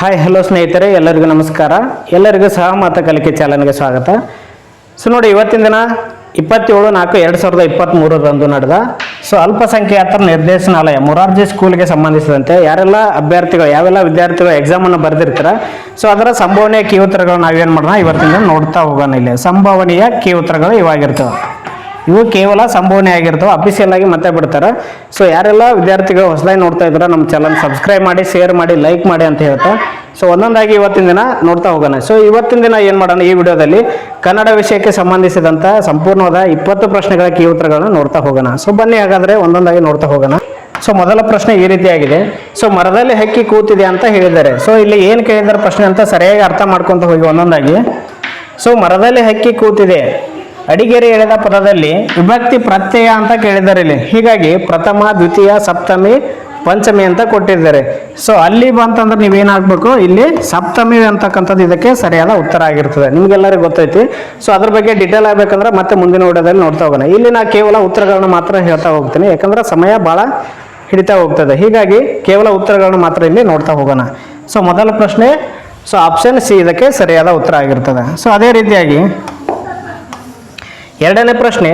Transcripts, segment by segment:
Hi hello ಸ್ನೇಹಿತರೆ, ಎಲ್ಲರಿಗೂ ನಮಸ್ಕಾರ. ಎಲ್ಲರಿಗೂ ಸಹಮತ ಕಲಿಕೆ ಚಾಲನೆಗೆ ಸ್ವಾಗತ. ಸೊ ನೋಡಿ, ಇವತ್ತಿನ ದಿನ ಇಪ್ಪತ್ತೇಳು ನಾಲ್ಕು ಎರಡು ಸಾವಿರದ ಇಪ್ಪತ್ತ್ಮೂರರಂದು ನಡೆದ ಸೊ ಅಲ್ಪಸಂಖ್ಯಾತರ ನಿರ್ದೇಶನಾಲಯ, ಮೊರಾರ್ಜಿ ಸ್ಕೂಲ್ಗೆ ಸಂಬಂಧಿಸಿದಂತೆ ಯಾರೆಲ್ಲ ಅಭ್ಯರ್ಥಿಗಳು, ಯಾವೆಲ್ಲ ವಿದ್ಯಾರ್ಥಿಗಳು ಎಕ್ಸಾಮನ್ನು ಬರೆದಿರ್ತಾರೆ ಸೊ ಅದರ ಸಂಭವನೀಯ ಕೀ ಉತ್ತರಗಳು ನಾವೇನು ಮಾಡೋಣ, ಇವತ್ತಿನ ನೋಡ್ತಾ ಹೋಗೋಣ ಇಲ್ಲಿ. ಸಂಭವನೀಯ ಕೀ ಉತ್ತರಗಳು ಇವಾಗಿರ್ತವೆ. ಇವು ಕೇವಲ ಸಂಭವನೆ ಆಗಿರ್ತವೆ ಅಫಿಷಿಯಲ್ ಆಗಿ ಮತ್ತೆ ಬಿಡ್ತಾರೆ. ಸೊ ಯಾರೆಲ್ಲ ವಿದ್ಯಾರ್ಥಿಗಳು ಹೊಸದಾಗಿ ನೋಡ್ತಾ ಇದ್ರೆ ನಮ್ಮ ಚಾನಲ್ ಸಬ್ಸ್ಕ್ರೈಬ್ ಮಾಡಿ ಶೇರ್ ಮಾಡಿ ಲೈಕ್ ಮಾಡಿ ಅಂತ ಹೇಳ್ತಾ ಸೊ ಒಂದೊಂದಾಗಿ ಇವತ್ತಿನ ದಿನ ನೋಡ್ತಾ ಹೋಗೋಣ. ಸೊ ಇವತ್ತಿನ ದಿನ ಏನು ಮಾಡೋಣ, ಈ ವಿಡಿಯೋದಲ್ಲಿ ಕನ್ನಡ ವಿಷಯಕ್ಕೆ ಸಂಬಂಧಿಸಿದಂಥ ಸಂಪೂರ್ಣವಾದ ಇಪ್ಪತ್ತು ಪ್ರಶ್ನೆಗಳ ಕೀ ಉತ್ತರಗಳನ್ನು ನೋಡ್ತಾ ಹೋಗೋಣ. ಸೊ ಬನ್ನಿ ಹಾಗಾದರೆ ಒಂದೊಂದಾಗಿ ನೋಡ್ತಾ ಹೋಗೋಣ. ಸೊ ಮೊದಲ ಪ್ರಶ್ನೆ ಈ ರೀತಿಯಾಗಿದೆ ಸೊ ಮರದಲ್ಲಿ ಹಕ್ಕಿ ಕೂತಿದೆ ಅಂತ ಹೇಳಿದ್ದಾರೆ. ಸೊ ಇಲ್ಲಿ ಏನು ಕೇಳಿದ್ದಾರೆ ಪ್ರಶ್ನೆ ಅಂತ ಸರಿಯಾಗಿ ಅರ್ಥ ಮಾಡ್ಕೊತ ಹೋಗಿ ಒಂದೊಂದಾಗಿ. ಸೊ ಮರದಲ್ಲಿ ಹಕ್ಕಿ ಕೂತಿದೆ. ಅಡಿಗೆರೆ ಎಳೆದ ಪದದಲ್ಲಿ ವಿಭಕ್ತಿ ಪ್ರತ್ಯಯ ಅಂತ ಕೇಳಿದ್ದಾರೆ ಇಲ್ಲಿ ಹೀಗಾಗಿ ಪ್ರಥಮ, ದ್ವಿತೀಯ, ಸಪ್ತಮಿ, ಪಂಚಮಿ ಅಂತ ಕೊಟ್ಟಿದ್ದಾರೆ. ಸೊ ಅಲ್ಲಿ ಬಂತಂದ್ರೆ ನೀವೇನಾಗ್ಬೇಕು? ಇಲ್ಲಿ ಸಪ್ತಮಿ ಅಂತಕ್ಕಂಥದ್ದು ಇದಕ್ಕೆ ಸರಿಯಾದ ಉತ್ತರ ಆಗಿರ್ತದೆ. ನಿಮ್ಗೆಲ್ಲರಿಗೂ ಗೊತ್ತೈತಿ. ಸೊ ಅದ್ರ ಬಗ್ಗೆ ಡಿಟೇಲ್ ಆಗ್ಬೇಕಂದ್ರೆ ಮತ್ತೆ ಮುಂದಿನ ವಿಡಿಯೋದಲ್ಲಿ ನೋಡ್ತಾ ಹೋಗೋಣ. ಇಲ್ಲಿ ನಾ ಕೇವಲ ಉತ್ತರಗಳನ್ನು ಮಾತ್ರ ಹೇಳ್ತಾ ಹೋಗ್ತೀನಿ. ಯಾಕಂದ್ರೆ ಸಮಯ ಬಹಳ ಹಿಡಿತಾ ಹೋಗ್ತದೆ. ಹೀಗಾಗಿ ಕೇವಲ ಉತ್ತರಗಳನ್ನು ಮಾತ್ರ ಇಲ್ಲಿ ನೋಡ್ತಾ ಹೋಗೋಣ. ಸೊ ಮೊದಲ ಪ್ರಶ್ನೆ. ಸೊ ಆಪ್ಷನ್ ಸಿ ಇದಕ್ಕೆ ಸರಿಯಾದ ಉತ್ತರ ಆಗಿರ್ತದೆ. ಸೊ ಅದೇ ರೀತಿಯಾಗಿ ಎರಡನೇ ಪ್ರಶ್ನೆ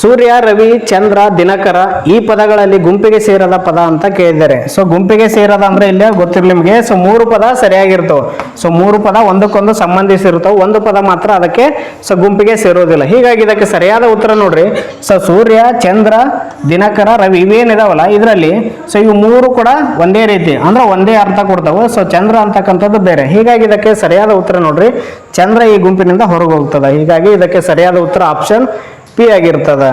ಸೂರ್ಯ, ರವಿ, ಚಂದ್ರ, ದಿನಕರ ಈ ಪದಗಳಲ್ಲಿ ಗುಂಪಿಗೆ ಸೇರದ ಪದ ಅಂತ ಕೇಳಿದ್ದಾರೆ. ಸೊ ಗುಂಪಿಗೆ ಸೇರದ ಅಂದ್ರೆ ಇಲ್ಲೇ ಗೊತ್ತಿರಲಿ ನಿಮಗೆ? ಸೊ ಮೂರು ಪದ ಸರಿಯಾಗಿರ್ತವೆ. ಸೊ ಮೂರು ಪದ ಒಂದಕ್ಕೊಂದು ಸಂಬಂಧಿಸಿರ್ತವೆ ಒಂದು ಪದ ಮಾತ್ರ ಅದಕ್ಕೆ ಸೊ ಗುಂಪಿಗೆ ಸೇರೋದಿಲ್ಲ. ಹೀಗಾಗಿ ಇದಕ್ಕೆ ಸರಿಯಾದ ಉತ್ತರ ನೋಡ್ರಿ. ಸೊ ಸೂರ್ಯ, ಚಂದ್ರ, ದಿನಕರ, ರವಿ ಇವೇನಿದಾವಲ್ಲ, ಇದರಲ್ಲಿ ಸೊ ಇವು ಮೂರು ಕೂಡ ಒಂದೇ ರೀತಿ, ಅಂದ್ರೆ ಒಂದೇ ಅರ್ಥ ಕೊಡ್ತಾವೆ. ಸೊ ಚಂದ್ರ ಅಂತಕ್ಕಂಥದ್ದು ಬೇರೆ. ಹೀಗಾಗಿ ಇದಕ್ಕೆ ಸರಿಯಾದ ಉತ್ತರ ನೋಡ್ರಿ. ಚಂದ್ರ ಈ ಗುಂಪಿನಿಂದ ಹೊರಗೆ ಹೋಗ್ತದೆ ಹೀಗಾಗಿ ಇದಕ್ಕೆ ಸರಿಯಾದ ಉತ್ತರ ಆಪ್ಷನ್ ಪಿ ಆಗಿರ್ತದ.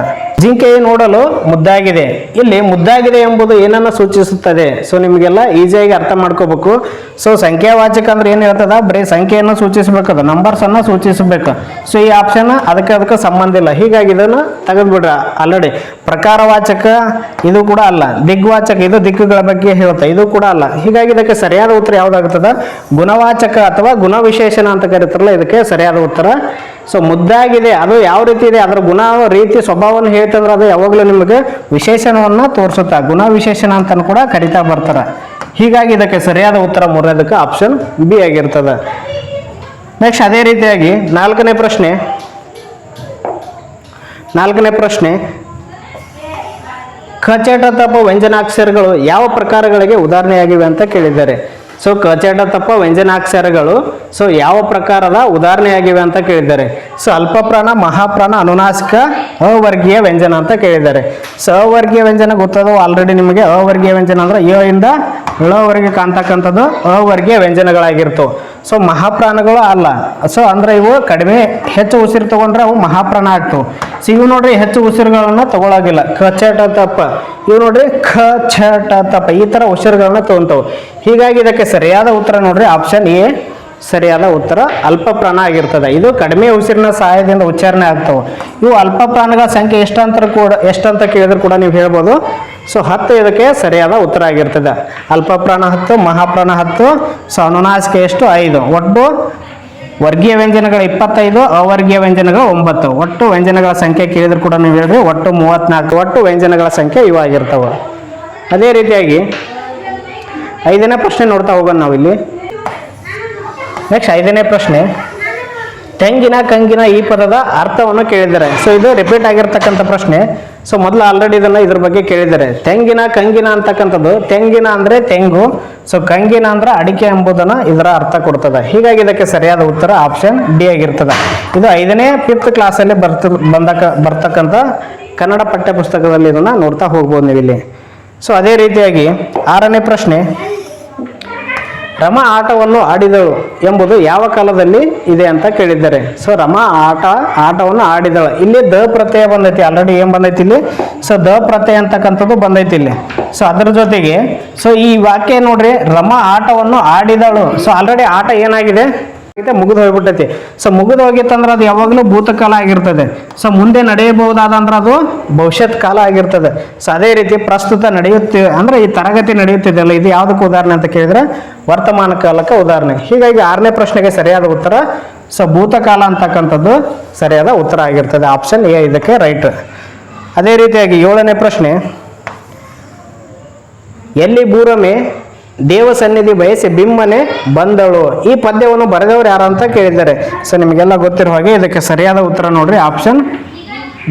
ಜಿಂಕೆ ನೋಡಲು ಮುದ್ದಾಗಿದೆ. ಇಲ್ಲಿ ಮುದ್ದಾಗಿದೆ ಎಂಬುದು ಏನನ್ನ ಸೂಚಿಸುತ್ತದೆ? ಸೊ ನಿಮಗೆಲ್ಲ ಈಸಿಯಾಗಿ ಅರ್ಥ ಮಾಡ್ಕೋಬೇಕು. ಸೊ ಸಂಖ್ಯಾವಾಚಕ ಅಂದ್ರೆ ಏನ್ ಹೇಳ್ತದ? ಬರೀ ಸಂಖ್ಯೆಯನ್ನು ಸೂಚಿಸಬೇಕದು ನಂಬರ್ಸ್ ಅನ್ನ ಸೂಚಿಸಬೇಕು. ಸೊ ಈ ಆಪ್ಷನ್ ಅದಕ್ಕೆ ಅದಕ್ಕೆ ಸಂಬಂಧ ಇಲ್ಲ. ಹೀಗಾಗಿ ಇದನ್ನು ತೆಗೆದ್ಬಿಡ್ರ ಆಲ್ರೆಡಿ ಪ್ರಕಾರವಾಚಕ, ಇದು ಕೂಡ ಅಲ್ಲ. ದಿಗ್ವಾಚಕ, ಇದು ದಿಕ್ಕುಗಳ ಬಗ್ಗೆ ಹೇಳುತ್ತೆ ಇದು ಕೂಡ ಅಲ್ಲ. ಹೀಗಾಗಿ ಇದಕ್ಕೆ ಸರಿಯಾದ ಉತ್ತರ ಯಾವ್ದಾಗ್ತದ? ಗುಣವಾಚಕ ಅಥವಾ ಗುಣವಿಶೇಷಣ ಅಂತ ಕರೀತಾರಲ್ಲ, ಇದಕ್ಕೆ ಸರಿಯಾದ ಉತ್ತರ ಸೊ ಮುದ್ದಾಗಿದೆ, ಅದು ಯಾವ ರೀತಿ ಇದೆ, ಅದರ ಗುಣ ರೀತಿ ಸ್ವಭಾವವನ್ನು ಹೇಳ್ತಂದ್ರೆ, ಅದು ಯಾವಾಗಲೂ ನಿಮಗೆ ವಿಶೇಷಣವನ್ನು ತೋರಿಸುತ್ತೆ. ಗುಣ ವಿಶೇಷಣ ಅಂತ ಕೂಡ ಕರಿತಾ ಬರ್ತಾರೆ. ಹೀಗಾಗಿ ಇದಕ್ಕೆ ಸರಿಯಾದ ಉತ್ತರ ಮೂರನೇದಕ್ಕೆ ಆಪ್ಷನ್ ಬಿ ಆಗಿರ್ತದೆ. ನೆಕ್ಸ್ಟ್ ಅದೇ ರೀತಿಯಾಗಿ ನಾಲ್ಕನೇ ಪ್ರಶ್ನೆ. ನಾಲ್ಕನೇ ಪ್ರಶ್ನೆ. ಖಚಟ ತಪ ವ್ಯಂಜನಾಕ್ಷರಗಳು ಯಾವ ಪ್ರಕಾರಗಳಿಗೆ ಉದಾಹರಣೆಯಾಗಿವೆ ಅಂತ ಕೇಳಿದ್ದಾರೆ. ಸೊ ಕಚೇಟ ತಪ್ಪ, ವ್ಯಂಜನಾಕ್ಷರಗಳು. ಸೊ ಯಾವ ಪ್ರಕಾರದ ಉದಾಹರಣೆಯಾಗಿವೆ ಅಂತ ಕೇಳಿದ್ದಾರೆ. ಸೊ ಅಲ್ಪಪ್ರಾಣ, ಮಹಾಪ್ರಾಣ, ಅನುನಾಸಿಕ, ಅವರ್ಗೀಯ ವ್ಯಂಜನ ಅಂತ ಕೇಳಿದ್ದಾರೆ. ಸೊ ಅವರ್ಗೀಯ ವ್ಯಂಜನ ಗೊತ್ತದೋ ಆಲ್ರೆಡಿ ನಿಮಗೆ? ಅವರ್ಗೀಯ ವ್ಯಂಜನ ಅಂದ್ರೆ ಯ ಇಂದ ಇಳೋವರೆಗೆ ಕಾಣ್ತಕ್ಕಂಥದ್ದು ಅವರ್ಗೀಯ ವ್ಯಂಜನಗಳಾಗಿರ್ತವೆ. ಸೊ ಮಹಾಪ್ರಾಣಗಳು ಅಲ್ಲ. ಸೊ ಅಂದ್ರೆ ಇವು ಕಡಿಮೆ ಹೆಚ್ಚು ಉಸಿರು ತಗೊಂಡ್ರೆ ಅವು ಮಹಾಪ್ರಾಣ ಆಗ್ತವೆ. ಸೊ ಇವು ನೋಡ್ರಿ ಹೆಚ್ಚು ಉಸಿರುಗಳನ್ನ ತಗೊಳಗಿಲ್ಲ. ಕ ಚಟ ತಪ್ಪ ಇವು ನೋಡ್ರಿ ಖ ಛಟ ತಪ್ಪ ಈ ತರ ಉಸಿರುಗಳನ್ನ ತಗೊಂತವು. ಹೀಗಾಗಿ ಇದಕ್ಕೆ ಸರಿಯಾದ ಉತ್ತರ ನೋಡ್ರಿ ಆಪ್ಷನ್ ಎ ಸರಿಯಾದ ಉತ್ತರ ಅಲ್ಪ ಪ್ರಾಣ ಆಗಿರ್ತದೆ. ಇದು ಕಡಿಮೆ ಉಸಿರಿನ ಸಹಾಯದಿಂದ ಉಚ್ಚಾರಣೆ ಆಗ್ತವೆ. ಇವು ಅಲ್ಪ ಪ್ರಾಣಗಳ ಸಂಖ್ಯೆ ಎಷ್ಟಂತ ಕೂಡ, ಎಷ್ಟಂತ ಕೇಳಿದ್ರು ಕೂಡ ನೀವು ಹೇಳ್ಬೋದು. ಸೊ ಹತ್ತು ಇದಕ್ಕೆ ಸರಿಯಾದ ಉತ್ತರ ಆಗಿರ್ತದೆ. ಅಲ್ಪಪ್ರಾಣ ಹತ್ತು, ಮಹಾಪ್ರಾಣ ಹತ್ತು ಸೊ ಅನುನಾಸಿಕೆ ಎಷ್ಟು? ಐದು. ಒಟ್ಟು ವರ್ಗೀಯ ವ್ಯಂಜನಗಳ ಇಪ್ಪತ್ತೈದು, ಅವರ್ಗೀಯ ವ್ಯಂಜನಗಳು ಒಂಬತ್ತು. ಒಟ್ಟು ವ್ಯಂಜನಗಳ ಸಂಖ್ಯೆ ಕೇಳಿದ್ರು ಕೂಡ ನೀವು ಹೇಳ್ರಿ ಒಟ್ಟು ಮೂವತ್ನಾಲ್ಕು ಒಟ್ಟು ವ್ಯಂಜನಗಳ ಸಂಖ್ಯೆ ಇವಾಗಿರ್ತವೆ. ಅದೇ ರೀತಿಯಾಗಿ ಐದನೇ ಪ್ರಶ್ನೆ ನೋಡ್ತಾ ಹೋಗೋಣ ನಾವಿಲ್ಲಿ. ನೆಕ್ಸ್ಟ್ ಐದನೇ ಪ್ರಶ್ನೆ. ತೆಂಗಿನ ಕಂಗಿನ ಈ ಪದದ ಅರ್ಥವನ್ನು ಕೇಳಿದ್ದಾರೆ. ಸೊ ಇದು ರಿಪೀಟ್ ಆಗಿರ್ತಕ್ಕಂಥ ಪ್ರಶ್ನೆ. ಸೊ ಮೊದಲು ಆಲ್ರೆಡಿ ಇದನ್ನ ಇದ್ರ ಬಗ್ಗೆ ಕೇಳಿದ್ದಾರೆ. ತೆಂಗಿನ, ಕಂಗಿನ ಅಂತಕ್ಕಂಥದ್ದು. ತೆಂಗಿನ ಅಂದ್ರೆ ತೆಂಗು. ಸೊ ಕಂಗಿನ ಅಂದ್ರೆ ಅಡಿಕೆ ಎಂಬುದನ್ನು ಇದರ ಅರ್ಥ ಕೊಡ್ತದೆ. ಹೀಗಾಗಿ ಇದಕ್ಕೆ ಸರಿಯಾದ ಉತ್ತರ ಆಪ್ಷನ್ ಡಿ ಆಗಿರ್ತದೆ. ಇದು ಐದನೇ ಫಿಫ್ತ್ ಕ್ಲಾಸಲ್ಲಿ ಬರ್ತ, ಬಂದಕ, ಬರ್ತಕ್ಕಂಥ ಕನ್ನಡ ಪಠ್ಯ ಪುಸ್ತಕದಲ್ಲಿ ಇದನ್ನ ನೋಡ್ತಾ ಹೋಗ್ಬೋದು ನೀವು ಇಲ್ಲಿ ಸೊ ಅದೇ ರೀತಿಯಾಗಿ ಆರನೇ ಪ್ರಶ್ನೆ. ರಮಾ ಆಟವನ್ನು ಆಡಿದಳು ಎಂಬುದು ಯಾವ ಕಾಲದಲ್ಲಿ ಇದೆ ಅಂತ ಕೇಳಿದ್ದಾರೆ. ಸೊ ರಮಾ ಆಟ, ಆಟವನ್ನು ಆಡಿದಳು. ಇಲ್ಲಿ ದ ಪ್ರತ್ಯಯ ಬಂದೈತಿ ಆಲ್ರೆಡಿ ಏನು ಬಂದೈತಿ ಇಲ್ಲಿ? ಸೊ ದ ಪ್ರತ್ಯಯ ಅಂತಕ್ಕಂಥದ್ದು ಬಂದೈತಿ ಇಲ್ಲಿ. ಸೊ ಅದರ ಜೊತೆಗೆ ಸೊ ಈ ವಾಕ್ಯ ನೋಡ್ರಿ, ರಮಾ ಆಟವನ್ನು ಆಡಿದಳು. ಸೊ ಆಲ್ರೆಡಿ ಆಟ ಏನಾಗಿದೆ? ಮುಗಿದು ಹೋಗ್ಬಿಟ್ಟೈತಿ. ಸೊ ಮುಗಿದು ಹೋಗಿತ್ತಂದ್ರೆ ಅದು ಯಾವಾಗಲೂ ಭೂತಕಾಲ ಆಗಿರ್ತದೆ. ಸೊ ಮುಂದೆ ನಡೆಯಬಹುದಾದಂದ್ರೆ ಅದು ಭವಿಷ್ಯತ್ ಕಾಲ ಆಗಿರ್ತದೆ. ಸೊ ಅದೇ ರೀತಿ ಪ್ರಸ್ತುತ ನಡೆಯುತ್ತೆ ಅಂದ್ರೆ ಈ ತರಗತಿ ನಡೆಯುತ್ತಿದೆಯಲ್ಲ ಇದು ಯಾವುದಕ್ಕೆ ಉದಾಹರಣೆ ಅಂತ ಕೇಳಿದ್ರೆ ವರ್ತಮಾನ ಕಾಲಕ್ಕೆ ಉದಾಹರಣೆ. ಹೀಗಾಗಿ ಆರನೇ ಪ್ರಶ್ನೆಗೆ ಸರಿಯಾದ ಉತ್ತರ, ಸೊ ಭೂತಕಾಲ ಅಂತಕ್ಕಂಥದ್ದು ಸರಿಯಾದ ಉತ್ತರ ಆಗಿರ್ತದೆ. ಆಪ್ಷನ್ ಎ ಇದಕ್ಕೆ ರೈಟ್. ಅದೇ ರೀತಿಯಾಗಿ ಏಳನೇ ಪ್ರಶ್ನೆ, ಎಲ್ಲಿ ಭೂರಮೆ ದೇವ ಸನ್ನಿಧಿ ಬಯಸಿ ಬಿಮ್ಮನೆ ಬಂದಳು. ಈ ಪದ್ಯವನ್ನು ಬರೆದವರು ಯಾರು ಅಂತ ಕೇಳಿದ್ದಾರೆ. ಸೊ ನಿಮಗೆಲ್ಲ ಗೊತ್ತಿರೋ ಹಾಗೆ ಇದಕ್ಕೆ ಸರಿಯಾದ ಉತ್ತರ ನೋಡ್ರಿ. ಆಪ್ಷನ್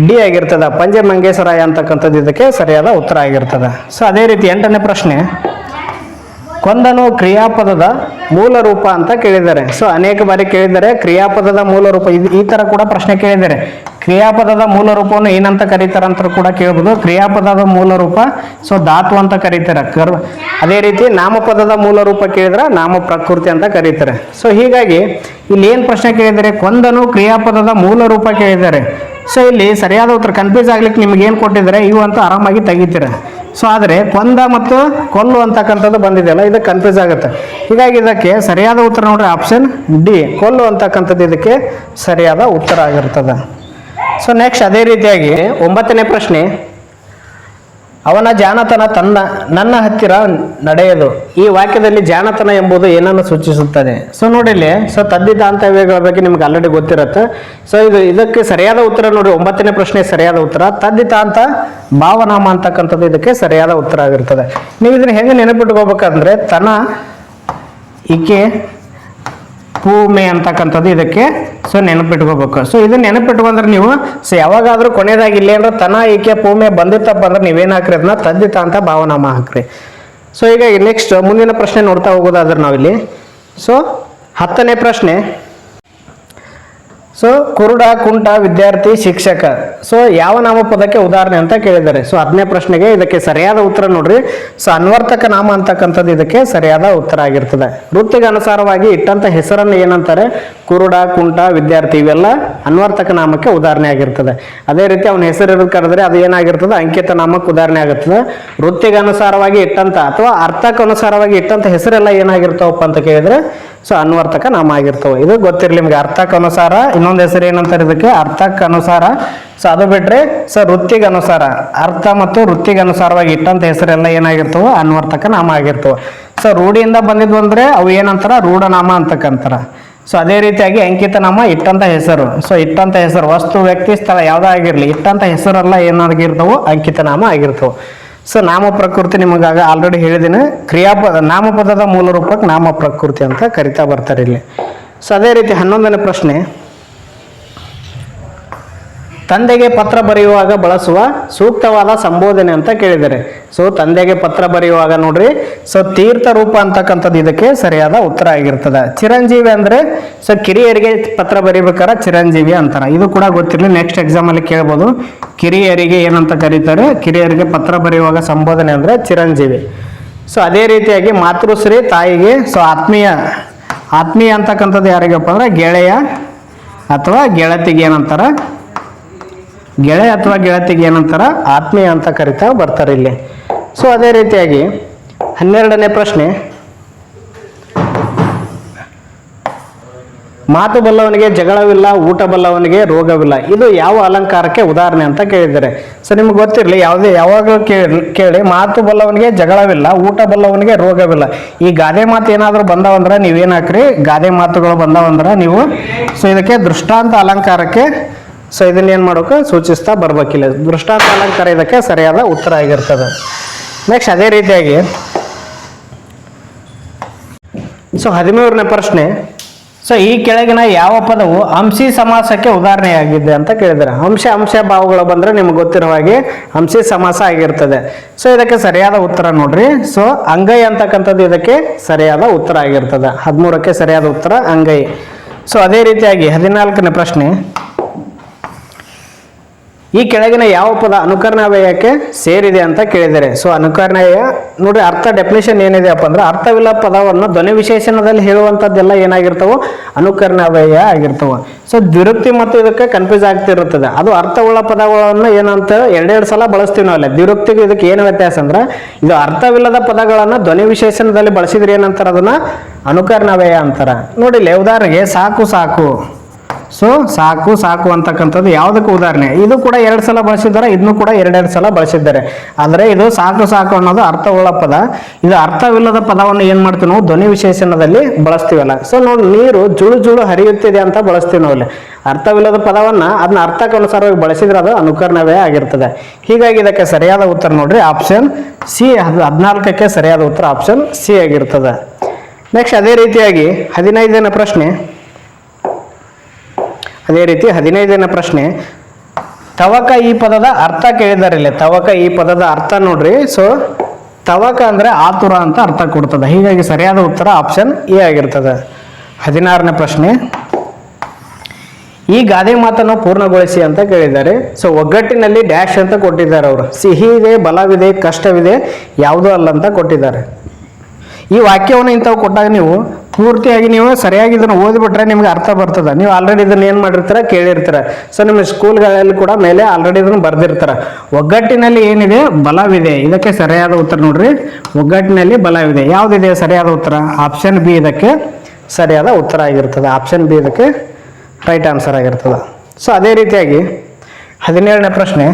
ಡಿ ಆಗಿರ್ತದೆ. ಪಂಜೆ ಮಂಗೇಶ್ವರಾಯ ಅಂತಕ್ಕಂಥದ್ದು ಇದಕ್ಕೆ ಸರಿಯಾದ ಉತ್ತರ ಆಗಿರ್ತದೆ. ಸೊ ಅದೇ ರೀತಿ ಎಂಟನೇ ಪ್ರಶ್ನೆ. ಕೊಂದನು ಕ್ರಿಯಾಪದದ ಮೂಲ ರೂಪ ಅಂತ ಕೇಳಿದ್ದಾರೆ. ಸೊ ಅನೇಕ ಬಾರಿ ಕೇಳಿದ್ದಾರೆ. ಕ್ರಿಯಾಪದದ ಮೂಲ ರೂಪ ಈ ತರ ಕೂಡ ಪ್ರಶ್ನೆ ಕೇಳಿದ್ದಾರೆ. ಕ್ರಿಯಾಪದದ ಮೂಲ ರೂಪವನ್ನು ಏನಂತ ಕರೀತಾರೆ ಅಂತ ಕೂಡ ಕೇಳ್ಬೋದು. ಕ್ರಿಯಾಪದದ ಮೂಲ ರೂಪ, ಸೊ ಧಾತು ಅಂತ ಕರೀತಾರೆ. ಕರ್ ಅದೇ ರೀತಿ ನಾಮಪದದ ಮೂಲ ರೂಪ ಕೇಳಿದ್ರೆ ನಾಮ ಪ್ರಕೃತಿ ಅಂತ ಕರೀತಾರೆ. ಸೊ ಹೀಗಾಗಿ ಇಲ್ಲಿ ಏನು ಪ್ರಶ್ನೆ ಕೇಳಿದರೆ, ಕೊಂದನು ಕ್ರಿಯಾಪದದ ಮೂಲ ರೂಪ ಕೇಳಿದ್ದಾರೆ. ಸೊ ಇಲ್ಲಿ ಸರಿಯಾದ ಉತ್ತರ ಕನ್ಫ್ಯೂಸ್ ಆಗ್ಲಿಕ್ಕೆ ನಿಮ್ಗೆ ಏನು ಕೊಟ್ಟಿದ್ದಾರೆ, ಇವು ಅಂತ ಆರಾಮಾಗಿ ತೆಗಿತೀರ. ಸೊ ಆದರೆ ಕೊಂದ ಮತ್ತು ಕೊಲ್ಲು ಅಂತಕ್ಕಂಥದ್ದು ಬಂದಿದೆಯಲ್ಲ ಇದು ಕನ್ಫ್ಯೂಸ್ ಆಗುತ್ತೆ. ಹೀಗಾಗಿ ಇದಕ್ಕೆ ಸರಿಯಾದ ಉತ್ತರ ನೋಡ್ರಿ ಆಪ್ಷನ್ ಡಿ ಕೊಲ್ಲು ಅಂತಕ್ಕಂಥದ್ದು ಇದಕ್ಕೆ ಸರಿಯಾದ ಉತ್ತರ ಆಗಿರ್ತದೆ. ಸೊ ನೆಕ್ಸ್ಟ್ ಅದೇ ರೀತಿಯಾಗಿ ಒಂಬತ್ತನೇ ಪ್ರಶ್ನೆ. ಅವನ ಜಾಣತನ ತನ್ನ, ನನ್ನ ಹತ್ತಿರ ನಡೆಯದು. ಈ ವಾಕ್ಯದಲ್ಲಿ ಜಾಣತನ ಎಂಬುದು ಏನನ್ನು ಸೂಚಿಸುತ್ತದೆ? ಸೊ ನೋಡಿಲಿ ಸೊ ತದ್ದಿತಾಂತವ್ಯಗಳ ಬಗ್ಗೆ ನಿಮ್ಗೆ ಆಲ್ರೆಡಿ ಗೊತ್ತಿರುತ್ತೆ. ಸೊ ಇದು ಇದಕ್ಕೆ ಸರಿಯಾದ ಉತ್ತರ ನೋಡಿ. ಒಂಬತ್ತನೇ ಪ್ರಶ್ನೆ ಸರಿಯಾದ ಉತ್ತರ. ತದ್ದಿತಾಂತ ಭಾವನಾಮ ಅಂತಕ್ಕಂಥದ್ದು ಇದಕ್ಕೆ ಸರಿಯಾದ ಉತ್ತರ ಆಗಿರ್ತದೆ. ನೀವು ಇದನ್ನ ಹೆಂಗೆ ನೆನಪಿಟ್ಕೋಬೇಕಂದ್ರೆ, ತನ ಈಕೆ ಭೂಮಿ ಅಂತಕ್ಕಂಥದ್ದು ಇದಕ್ಕೆ ಸೊ ನೆನಪಿಟ್ಕೋಬೇಕು. ಸೊ ಇದನ್ನ ನೆನಪಿಟ್ಕೊಂಡ್ರೆ ನೀವು, ಸೊ ಯಾವಾಗಾದ್ರೂ ಕೊನೆಯದಾಗಿ ಅಂದ್ರೆ ತನ, ಈಕೆ ಭೂಮಿ ಬಂದಿತ್ತಪ್ಪ ಅಂದ್ರೆ ನೀವೇನು ಹಾಕ್ರಿ? ಅದನ್ನ ತದ್ದಿತ ಅಂತ ಭಾವನಾಮ ಹಾಕ್ರಿ. ಸೊ ಈಗ ನೆಕ್ಸ್ಟ್ ಮುಂದಿನ ಪ್ರಶ್ನೆ ನೋಡ್ತಾ ಹೋಗೋದಾದ್ರೆ ನಾವಿಲ್ಲಿ. ಸೊ ಹತ್ತನೇ ಪ್ರಶ್ನೆ ಸೊ ಕುರುಡ, ಕುಂಟ, ವಿದ್ಯಾರ್ಥಿ, ಶಿಕ್ಷಕ. ಸೊ ಯಾವ ನಾಮಪದಕ್ಕೆ ಉದಾಹರಣೆ ಅಂತ ಕೇಳಿದ್ದಾರೆ. ಸೊ ಹದಿನೇ ಪ್ರಶ್ನೆಗೆ ಇದಕ್ಕೆ ಸರಿಯಾದ ಉತ್ತರ ನೋಡ್ರಿ. ಸೊ ಅನ್ವರ್ತಕ ನಾಮ ಅಂತಕ್ಕಂಥದ್ದು ಇದಕ್ಕೆ ಸರಿಯಾದ ಉತ್ತರ ಆಗಿರ್ತದೆ. ವೃತ್ತಿಗೆ ಅನುಸಾರವಾಗಿ ಇಟ್ಟಂತ ಹೆಸರನ್ನು ಏನಂತಾರೆ? ಕುರುಡ, ಕುಂಟ, ವಿದ್ಯಾರ್ಥಿ ಇವೆಲ್ಲ ಅನ್ವರ್ತಕ ನಾಮಕ್ಕೆ ಉದಾಹರಣೆ ಆಗಿರ್ತದೆ. ಅದೇ ರೀತಿ ಅವನ ಹೆಸರು ಕರೆದ್ರೆ ಅದು ಏನಾಗಿರ್ತದೆ? ಅಂಕಿತ ನಾಮಕ್ಕೆ ಉದಾಹರಣೆ ಆಗಿರ್ತದೆ. ವೃತ್ತಿಗೆ ಅನುಸಾರವಾಗಿ ಇಟ್ಟಂತ ಅಥವಾ ಅರ್ಥಕ್ಕೆ ಅನುಸಾರವಾಗಿ ಇಟ್ಟಂತ ಹೆಸರೆಲ್ಲ ಏನಾಗಿರ್ತಾವಪ್ಪ ಅಂತ ಕೇಳಿದ್ರೆ? ಸೊ ಅನ್ವರ್ತಕ ನಾಮ ಆಗಿರ್ತವೆ ಇದು ಗೊತ್ತಿರಲಿ, ನಿಮ್ಗೆ ಅರ್ಥಕ್ಕೆ ಅನುಸಾರ, ಇನ್ನೊಂದು ಹೆಸರು ಏನಂತಾರೆ ಇದಕ್ಕೆ ಅರ್ಥಕ್ಕೆ ಅನುಸಾರ. ಸೊ ಅದು ಬಿಟ್ರೆ ಸೊ ವೃತ್ತಿಗೆ ಅನುಸಾರ. ಅರ್ಥ ಮತ್ತು ವೃತ್ತಿಗೆ ಅನುಸಾರವಾಗಿ ಇಟ್ಟಂತ ಹೆಸರೆಲ್ಲ ಏನಾಗಿರ್ತವೆ? ಅನ್ವರ್ತಕ ನಾಮ ಆಗಿರ್ತವೆ ಸೊ ರೂಢಿಯಿಂದ ಬಂದಿದ್ವು ಅಂದ್ರೆ ಅವು ಏನಂತಾರ? ರೂಢನಾಮ ಅಂತಕ್ಕಂತಾರ. ಸೊ ಅದೇ ರೀತಿಯಾಗಿ ಅಂಕಿತ ನಾಮ ಇಟ್ಟಂತ ಹೆಸರು. ಸೊ ಇಟ್ಟಂತ ಹೆಸರು. ವಸ್ತು, ವ್ಯಕ್ತಿ, ಸ್ಥಳ ಯಾವುದೇ ಆಗಿರಲಿ, ಇಟ್ಟಂತ ಹೆಸರೆಲ್ಲ ಏನಾಗಿರ್ತವು ಅಂಕಿತ ನಾಮ ಆಗಿರ್ತವೆ. ಸೊ ನಾಮ ಪ್ರಕೃತಿ ನಿಮಗಾಗ ಆಲ್ರೆಡಿ ಹೇಳಿದ್ದೀನಿ. ಕ್ರಿಯಾಪದ ನಾಮಪದದ ಮೂಲ ರೂಪಕ್ಕೆ ನಾಮ ಪ್ರಕೃತಿ ಅಂತ ಕರಿತಾ ಬರ್ತಾರೆ ಇಲ್ಲಿ. ಸೊ ಅದೇ ರೀತಿ ಹನ್ನೊಂದನೇ ಪ್ರಶ್ನೆ. ತಂದೆಗೆ ಪತ್ರ ಬರೆಯುವಾಗ ಬಳಸುವ ಸೂಕ್ತವಾದ ಸಂಬೋಧನೆ ಅಂತ ಕೇಳಿದ್ದಾರೆ. ಸೊ ತಂದೆಗೆ ಪತ್ರ ಬರೆಯುವಾಗ ನೋಡ್ರಿ. ಸೊ ತೀರ್ಥ ರೂಪ ಅಂತಕ್ಕಂಥದ್ದು ಇದಕ್ಕೆ ಸರಿಯಾದ ಉತ್ತರ ಆಗಿರ್ತದೆ. ಚಿರಂಜೀವಿ ಅಂದ್ರೆ ಸೊ ಕಿರಿಯರಿಗೆ ಪತ್ರ ಬರೀಬೇಕಾದ್ರೆ ಚಿರಂಜೀವಿ ಅಂತಾರೆ. ಇದು ಕೂಡ ಗೊತ್ತಿರಲಿ. ನೆಕ್ಸ್ಟ್ ಎಕ್ಸಾಮ್ ಅಲ್ಲಿ ಕೇಳ್ಬೋದು. ಕಿರಿಯರಿಗೆ ಏನಂತ ಕರೀತಾರೆ? ಕಿರಿಯರಿಗೆ ಪತ್ರ ಬರೆಯುವಾಗ ಸಂಬೋಧನೆ ಅಂದ್ರೆ ಚಿರಂಜೀವಿ. ಸೊ ಅದೇ ರೀತಿಯಾಗಿ ಮಾತೃಶ್ರೀ ತಾಯಿಗೆ ಸೊ ಆತ್ಮೀಯ ಆತ್ಮೀಯ ಅಂತಕ್ಕಂಥದ್ದು ಯಾರಿಗಪ್ಪ ಅಂದ್ರೆ ಗೆಳೆಯ ಅಥವಾ ಗೆಳತಿಗೆ ಏನಂತಾರ? ಗೆಳೆಯ ಅಥವಾ ಗೆಳತಿಗೆ ಏನಂತಾರ? ಆತ್ಮೀಯ ಅಂತ ಕರಿತಾ ಬರ್ತಾರೆ ಇಲ್ಲಿ. ಸೊ ಅದೇ ರೀತಿಯಾಗಿ ಹನ್ನೆರಡನೇ ಪ್ರಶ್ನೆ. ಮಾತು ಬಲ್ಲವನಿಗೆ ಜಗಳವಿಲ್ಲ, ಊಟ ಬಲ್ಲವನಿಗೆ ರೋಗವಿಲ್ಲ. ಇದು ಯಾವ ಅಲಂಕಾರಕ್ಕೆ ಉದಾಹರಣೆ ಅಂತ ಕೇಳಿದ್ದಾರೆ. ಸೊ ನಿಮ್ಗೆ ಗೊತ್ತಿರಲಿ, ಯಾವುದೇ ಯಾವಾಗಲೂ ಕೇಳಿ ಕೇಳಿ, ಮಾತು ಬಲ್ಲವನಿಗೆ ಜಗಳವಿಲ್ಲ, ಊಟ ಬಲ್ಲವನಿಗೆ ರೋಗವಿಲ್ಲ. ಈ ಗಾದೆ ಮಾತು ಏನಾದರೂ ಬಂದವಂದ್ರೆ ನೀವೇನು ಹಾಕ್ರಿ? ಗಾದೆ ಮಾತುಗಳು ಬಂದವಂದ್ರೆ ನೀವು ಸೊ ಇದಕ್ಕೆ ದೃಷ್ಟಾಂತ ಅಲಂಕಾರಕ್ಕೆ ಸೊ ಇದನ್ನ ಏನು ಮಾಡೋಕೆ ಸೂಚಿಸ್ತಾ ಬರ್ಬೇಕಿಲ್ಲ ದೃಷ್ಟಾಂತ ಅಲಂಕಾರ ಇದಕ್ಕೆ ಸರಿಯಾದ ಉತ್ತರ ಆಗಿರ್ತದೆ. ನೆಕ್ಸ್ಟ್ ಅದೇ ರೀತಿಯಾಗಿ ಸೊ ಹದಿಮೂರನೇ ಪ್ರಶ್ನೆ. ಸೊ ಈ ಕೆಳಗಿನ ಯಾವ ಪದವು ಅಂಶಿ ಸಮಾಸಕ್ಕೆ ಉದಾಹರಣೆಯಾಗಿದೆ ಅಂತ ಕೇಳಿದ್ದಾರೆ. ಅಂಶ ಅಂಶ ಭಾವಗಳು ಬಂದ್ರೆ ನಿಮ್ಗೆ ಗೊತ್ತಿರೋ ಹಾಗೆ ಹಂಸಿ ಸಮಾಸ ಆಗಿರ್ತದೆ. ಸೊ ಇದಕ್ಕೆ ಸರಿಯಾದ ಉತ್ತರ ನೋಡ್ರಿ. ಸೊ ಅಂಗೈ ಅಂತಕ್ಕಂಥದ್ದು ಇದಕ್ಕೆ ಸರಿಯಾದ ಉತ್ತರ ಆಗಿರ್ತದೆ. ಹದಿಮೂರಕ್ಕೆ ಸರಿಯಾದ ಉತ್ತರ ಅಂಗೈ. ಸೊ ಅದೇ ರೀತಿಯಾಗಿ ಹದಿನಾಲ್ಕನೇ ಪ್ರಶ್ನೆ. ಈ ಕೆಳಗಿನ ಯಾವ ಪದ ಅನುಕರಣವ್ಯಯಕ್ಕೆ ಸೇರಿದೆ ಅಂತ ಕೇಳಿದರೆ, ಸೊ ಅನುಕರಣವ್ಯಯ ನೋಡ್ರಿ ಅರ್ಥ ಡೆಫಿನೇಷನ್ ಏನಿದೆಯಪ್ಪ ಅಂದ್ರೆ ಅರ್ಥವಿಲ್ಲ ಪದವನ್ನು ಧ್ವನಿ ವಿಶೇಷಣದಲ್ಲಿ ಹೇಳುವಂಥದ್ದೆಲ್ಲ ಏನಾಗಿರ್ತವೋ ಅನುಕರಣವ್ಯಯ ಆಗಿರ್ತವ. ಸೊ ದ್ವಿರುಕ್ತಿ ಮತ್ತು ಇದಕ್ಕೆ ಕನ್ಫ್ಯೂಸ್ ಆಗ್ತಿರುತ್ತದೆ. ಅದು ಅರ್ಥವುಳ್ಳ ಪದಗಳನ್ನು ಏನಂತ ಎರಡೆರಡು ಸಲ ಬಳಸ್ತೀವಿ ನಾವಲ್ಲ. ದ್ವಿರುಕ್ತಿಗೂ ಇದಕ್ಕೆ ಏನು ವ್ಯತ್ಯಾಸ ಅಂದ್ರೆ, ಇದು ಅರ್ಥವಿಲ್ಲದ ಪದಗಳನ್ನು ಧ್ವನಿ ವಿಶೇಷಣದಲ್ಲಿ ಬಳಸಿದ್ರೆ ಏನಂತಾರೆ ಅದನ್ನ ಅನುಕರಣವ್ಯಯ ಅಂತಾರೆ. ನೋಡಿಲ್ಲ ಉದಾಹರಣೆಗೆ ಸಾಕು ಸಾಕು. ಸೊ ಸಾಕು ಸಾಕು ಅಂತಕ್ಕಂಥದ್ದು ಯಾವುದಕ್ಕೆ ಉದಾಹರಣೆ. ಇದು ಕೂಡ ಎರಡು ಸಲ ಬಳಸಿದ್ದಾರೆ ಇದನ್ನು ಕೂಡ ಎರಡೆರಡು ಸಲ ಬಳಸಿದ್ದಾರೆ. ಆದರೆ ಇದು ಸಾಕು ಸಾಕು ಅನ್ನೋದು ಅರ್ಥವುಳ್ಳ ಪದ. ಇದು ಅರ್ಥವಿಲ್ಲದ ಪದವನ್ನು ಏನು ಮಾಡ್ತೀವಿ ನಾವು? ಧ್ವನಿ ವಿಶೇಷಣದಲ್ಲಿ ಬಳಸ್ತೀವಲ್ಲ. ಸೊ ನೋಡಿ, ನೀರು ಜುಳು ಜುಳು ಹರಿಯುತ್ತಿದೆ ಅಂತ ಬಳಸ್ತೀವಿ ನಾವಲ್ಲಿ ಅರ್ಥವಿಲ್ಲದ ಪದವನ್ನು ಅದನ್ನ ಅರ್ಥಕ್ಕನುಸಾರವಾಗಿ ಬಳಸಿದ್ರೆ ಅದು ಅನುಕರಣವೇ ಆಗಿರ್ತದೆ. ಹೀಗಾಗಿ ಇದಕ್ಕೆ ಸರಿಯಾದ ಉತ್ತರ ನೋಡ್ರಿ ಆಪ್ಷನ್ ಸಿ ಹದಿನಾಲ್ಕಕ್ಕೆ ಸರಿಯಾದ ಉತ್ತರ ಆಪ್ಷನ್ ಸಿ ಆಗಿರ್ತದೆ. ನೆಕ್ಸ್ಟ್ ಅದೇ ರೀತಿಯಾಗಿ ಹದಿನೈದನೇ ಪ್ರಶ್ನೆ. ಅದೇ ರೀತಿ ಹದಿನೈದನೇ ಪ್ರಶ್ನೆ, ತವಕ ಈ ಪದದ ಅರ್ಥ ಕೇಳಿದಾರೆ ಇಲ್ಲಿ ತವಕ ಈ ಪದದ ಅರ್ಥ ನೋಡ್ರಿ ಸೊ ತವಕ ಅಂದ್ರೆ ಆತುರ ಅಂತ ಅರ್ಥ ಕೊಡ್ತದೆ. ಹೀಗಾಗಿ ಸರಿಯಾದ ಉತ್ತರ ಆಪ್ಷನ್ ಎ ಆಗಿರ್ತದೆ. ಹದಿನಾರನೇ ಪ್ರಶ್ನೆ, ಈ ಗಾದೆ ಮಾತನ್ನು ಪೂರ್ಣಗೊಳಿಸಿ ಅಂತ ಕೇಳಿದ್ದಾರೆ. ಸೊ ಒಗ್ಗಟ್ಟಿನಲ್ಲಿ ಡ್ಯಾಶ್ ಅಂತ ಕೊಟ್ಟಿದ್ದಾರೆ ಅವರು. ಸಿಹಿ ಇದೆ ಬಲವಿದೆ, ಕಷ್ಟವಿದೆ, ಯಾವುದೂ ಅಲ್ಲ ಅಂತ ಕೊಟ್ಟಿದ್ದಾರೆ. ಈ ವಾಕ್ಯವನ್ನು ಇಂಥವು ಕೊಟ್ಟಾಗ ನೀವು ಪೂರ್ತಿಯಾಗಿ ನೀವು ಸರಿಯಾಗಿ ಇದನ್ನು ಓದಿಬಿಟ್ರೆ ನಿಮ್ಗೆ ಅರ್ಥ ಬರ್ತದೆ. ನೀವು ಆಲ್ರೆಡಿ ಇದನ್ನ ಏನು ಮಾಡಿರ್ತೀರ ಕೇಳಿರ್ತೀರ. ಸೊ ನಿಮ್ಮ ಸ್ಕೂಲ್ಗಳಲ್ಲಿ ಕೂಡ ಮೇಲೆ ಆಲ್ರೆಡಿ ಇದನ್ನು ಬರ್ದಿರ್ತಾರ. ಒಗ್ಗಟ್ಟಿನಲ್ಲಿ ಏನಿದೆ? ಬಲವಿದೆ. ಇದಕ್ಕೆ ಸರಿಯಾದ ಉತ್ತರ ನೋಡ್ರಿ. ಒಗ್ಗಟ್ಟಿನಲ್ಲಿ ಬಲವಿದೆ. ಯಾವುದಿದೆ ಸರಿಯಾದ ಉತ್ತರ? ಆಪ್ಷನ್ ಬಿ ಇದಕ್ಕೆ ಸರಿಯಾದ ಉತ್ತರ ಆಗಿರ್ತದೆ. ಆಪ್ಷನ್ ಬಿ ಇದಕ್ಕೆ ರೈಟ್ ಆನ್ಸರ್ ಆಗಿರ್ತದೆ. ಸೊ ಅದೇ ರೀತಿಯಾಗಿ ಹದಿನೇಳನೇ ಪ್ರಶ್ನೆ.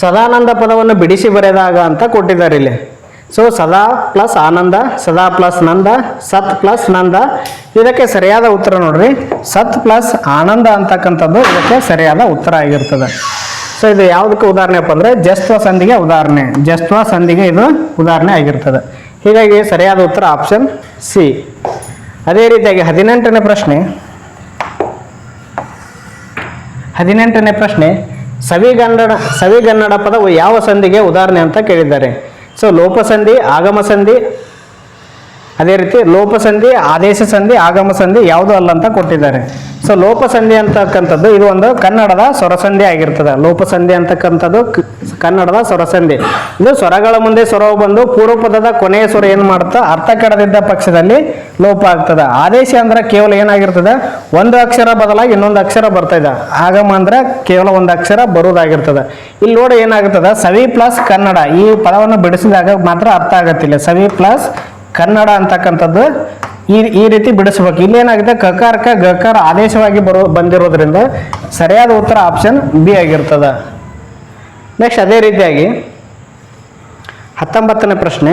ಸದಾನಂದ ಪದವನ್ನು ಬಿಡಿಸಿ ಬರೆದಾಗ ಅಂತ ಕೊಟ್ಟಿದ್ದಾರೆ ಇಲ್ಲಿ. ಸೊ ಸದಾ ಪ್ಲಸ್ ಆನಂದ, ಸದಾ ಪ್ಲಸ್ ನಂದ, ಸತ್ ಪ್ಲಸ್ ನಂದ. ಇದಕ್ಕೆ ಸರಿಯಾದ ಉತ್ತರ ನೋಡ್ರಿ. ಸತ್ ಪ್ಲಸ್ ಆನಂದ ಅಂತಕ್ಕಂಥದ್ದು ಇದಕ್ಕೆ ಸರಿಯಾದ ಉತ್ತರ ಆಗಿರ್ತದೆ. ಸೊ ಇದು ಯಾವುದಕ್ಕೆ ಉದಾಹರಣೆಪ್ಪ ಅಂದರೆ ಜಸ್ತ್ವ ಸಂಧಿಗೆ ಉದಾಹರಣೆ. ಜಸ್ತ್ವ ಸಂಧಿಗೆ ಇದು ಉದಾಹರಣೆ ಆಗಿರ್ತದೆ. ಹೀಗಾಗಿ ಸರಿಯಾದ ಉತ್ತರ ಆಪ್ಷನ್ ಸಿ ಅದೇ ರೀತಿಯಾಗಿ ಹದಿನೆಂಟನೇ ಪ್ರಶ್ನೆ. ಹದಿನೆಂಟನೇ ಪ್ರಶ್ನೆ, ಸವಿಗನ್ನಡ ಸವಿಗನ್ನಡ ಪದವು ಯಾವ ಸಂಧಿಗೆ ಉದಾಹರಣೆ ಅಂತ ಕೇಳಿದ್ದಾರೆ. ಸೊ ಲೋಪಸಂಧಿ ಆಗಮ ಸಂಧಿ ಅದೇ ರೀತಿ ಲೋಪ ಸಂಧಿ, ಆದೇಶ ಸಂಧಿ, ಆಗಮ ಸಂಧಿ ಯಾವುದು ಅಲ್ಲ ಅಂತ ಕೊಟ್ಟಿದ್ದಾರೆ. ಸೊ ಲೋಪಸಂಧಿ ಅಂತಕ್ಕಂಥದ್ದು ಇದು ಒಂದು ಕನ್ನಡದ ಸ್ವರಸಂಧಿ ಆಗಿರ್ತದೆ. ಲೋಪಸಂಧಿ ಅಂತಕ್ಕಂಥದ್ದು ಕ- ಕನ್ನಡದ ಸ್ವರಸಂಧಿ ಇದು ಸ್ವರಗಳ ಮುಂದೆ ಸ್ವರವು ಬಂದು ಪೂರ್ವಪದದ ಕೊನೆಯ ಸ್ವರ ಏನು ಮಾಡುತ್ತಾ? ಅರ್ಥ ಕೆಡದಿದ್ದ ಪಕ್ಷದಲ್ಲಿ ಲೋಪ ಆಗ್ತದೆ. ಆದೇಶ ಅಂದ್ರೆ ಕೇವಲ ಏನಾಗಿರ್ತದೆ? ಒಂದು ಅಕ್ಷರ ಬದಲಾಗಿ ಇನ್ನೊಂದು ಅಕ್ಷರ ಬರ್ತಾ ಇದೆ. ಆಗಮ ಅಂದ್ರೆ ಕೇವಲ ಒಂದು ಅಕ್ಷರ ಬರುವುದಾಗಿರ್ತದೆ. ಇಲ್ಲಿ ನೋಡಿ ಏನಾಗುತ್ತದೆ? ಸವಿ ಪ್ಲಸ್ ಕನ್ನಡ. ಈ ಪದವನ್ನು ಬಿಡಿಸಿದಾಗ ಮಾತ್ರ ಅರ್ಥ ಆಗತ್ತಿಲ್ಲ. ಸವಿ ಪ್ಲಸ್ ಕನ್ನಡ ಅಂತಕ್ಕಂಥದ್ದು ಈ ಈ ರೀತಿ ಬಿಡಿಸ್ಬೇಕು. ಇಲ್ಲೇನಾಗಿದೆ ಕಕಾರಕ, ಗಕಾರ ಆದೇಶವಾಗಿ ಬರೋ, ಬಂದಿರೋದ್ರಿಂದ ಸರಿಯಾದ ಉತ್ತರ ಆಪ್ಷನ್ ಬಿ ಆಗಿರ್ತದ. ನೆಕ್ಸ್ಟ್ ಅದೇ ರೀತಿಯಾಗಿ ಹತ್ತೊಂಬತ್ತನೇ ಪ್ರಶ್ನೆ.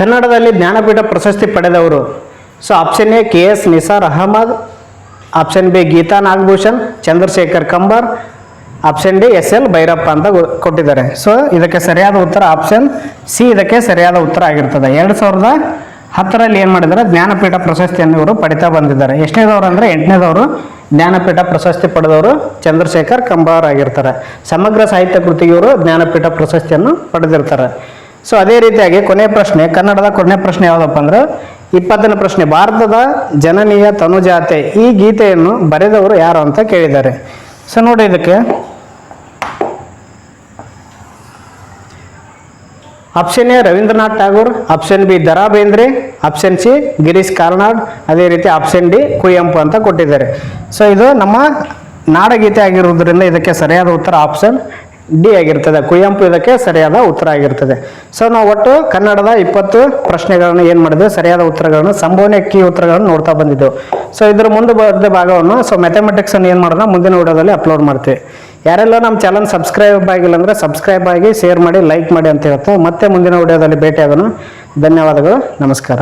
ಕನ್ನಡದಲ್ಲಿ ಜ್ಞಾನಪೀಠ ಪ್ರಶಸ್ತಿ ಪಡೆದವರು. So option A K S Nisar Ahmad option B Geetha Nagabhushan, Chandrashekhar Kambar option D S L Bhyrappa ಅಂತ ಕೊಟ್ಟಿದ್ದಾರೆ. ಸೊ ಇದಕ್ಕೆ ಸರಿಯಾದ ಉತ್ತರ ಆಪ್ಷನ್ ಸಿ ಇದಕ್ಕೆ ಸರಿಯಾದ ಉತ್ತರ ಆಗಿರ್ತದೆ. ಎರಡು ಸಾವಿರದ ಹತ್ತರಲ್ಲಿ ಏನು ಮಾಡಿದ್ದಾರೆ? ಜ್ಞಾನಪೀಠ ಪ್ರಶಸ್ತಿಯನ್ನು ಇವರು ಪಡಿತಾ ಬಂದಿದ್ದಾರೆ. ಎಷ್ಟನೇದವರು ಅಂದರೆ ಎಂಟನೇದವರು ಜ್ಞಾನಪೀಠ ಪ್ರಶಸ್ತಿ ಪಡೆದವರು ಚಂದ್ರಶೇಖರ್ ಕಂಬಾರ್ ಆಗಿರ್ತಾರೆ. ಸಮಗ್ರ ಸಾಹಿತ್ಯ ಕೃತಿಗೆ ಇವರು ಜ್ಞಾನಪೀಠ ಪ್ರಶಸ್ತಿಯನ್ನು ಪಡೆದಿರ್ತಾರೆ. ಸೊ ಅದೇ ರೀತಿಯಾಗಿ ಕೊನೆ ಪ್ರಶ್ನೆ, ಕನ್ನಡದ ಕೊನೆ ಪ್ರಶ್ನೆ ಯಾವುದಪ್ಪ ಅಂದ್ರೆ, ಇಪ್ಪತ್ತನೇ ಪ್ರಶ್ನೆ, ಭಾರತದ ಜನನೀಯ ತನುಜಾತೆ ಈ ಗೀತೆಯನ್ನು ಬರೆದವರು ಯಾರು ಅಂತ ಕೇಳಿದ್ದಾರೆ. ಸೊ ನೋಡಿ ಇದಕ್ಕೆ. Option A Rabindranath Tagore option B Dara Bendre option C Girish Karnad ಅದೇ ರೀತಿ ಆಪ್ಷನ್ ಡಿ ಕುವೆಂಪು ಅಂತ ಕೊಟ್ಟಿದ್ದಾರೆ. ಸೊ ಇದು ನಮ್ಮ ನಾಡಗೀತೆ ಆಗಿರುವುದರಿಂದ ಇದಕ್ಕೆ ಸರಿಯಾದ ಉತ್ತರ ಆಪ್ಷನ್ ಡಿ ಆಗಿರ್ತದೆ. ಕುವೆಂಪು ಇದಕ್ಕೆ ಸರಿಯಾದ ಉತ್ತರ ಆಗಿರ್ತದೆ. ಸೊ ನಾವು ಒಟ್ಟು ಕನ್ನಡದ ಇಪ್ಪತ್ತು ಪ್ರಶ್ನೆಗಳನ್ನು ಏನು ಮಾಡಿದ್ವಿ? ಸರಿಯಾದ ಉತ್ತರಗಳನ್ನು, ಸಂಭವನೀಯ ಕೀ ಉತ್ತರಗಳನ್ನು ನೋಡ್ತಾ ಬಂದಿದ್ದೆವು. ಸೊ ಇದ್ರ ಮುಂದೆ ಭಾಗವನ್ನು ಸೊ ಮ್ಯಾಥಮೆಟಿಕ್ಸನ್ನು ಏನು ಮಾಡೋಣ? ಮುಂದಿನ ವಿಡಿಯೋದಲ್ಲಿ ಅಪ್ಲೋಡ್ ಮಾಡ್ತೀವಿ. ಯಾರೆಲ್ಲ ನಮ್ಮ ಚಾನಲ್ ಸಬ್ಸ್ಕ್ರೈಬ್ ಆಗಿಲ್ಲ ಅಂದರೆ ಸಬ್ಸ್ಕ್ರೈಬ್ ಆಗಿ ಶೇರ್ ಮಾಡಿ, ಲೈಕ್ ಮಾಡಿ ಅಂತ ಹೇಳ್ತಾ ಮತ್ತೆ ಮುಂದಿನ ವಿಡಿಯೋದಲ್ಲಿ ಭೇಟಿಯಾಗೋಣ ಧನ್ಯವಾದಗಳು. ನಮಸ್ಕಾರ.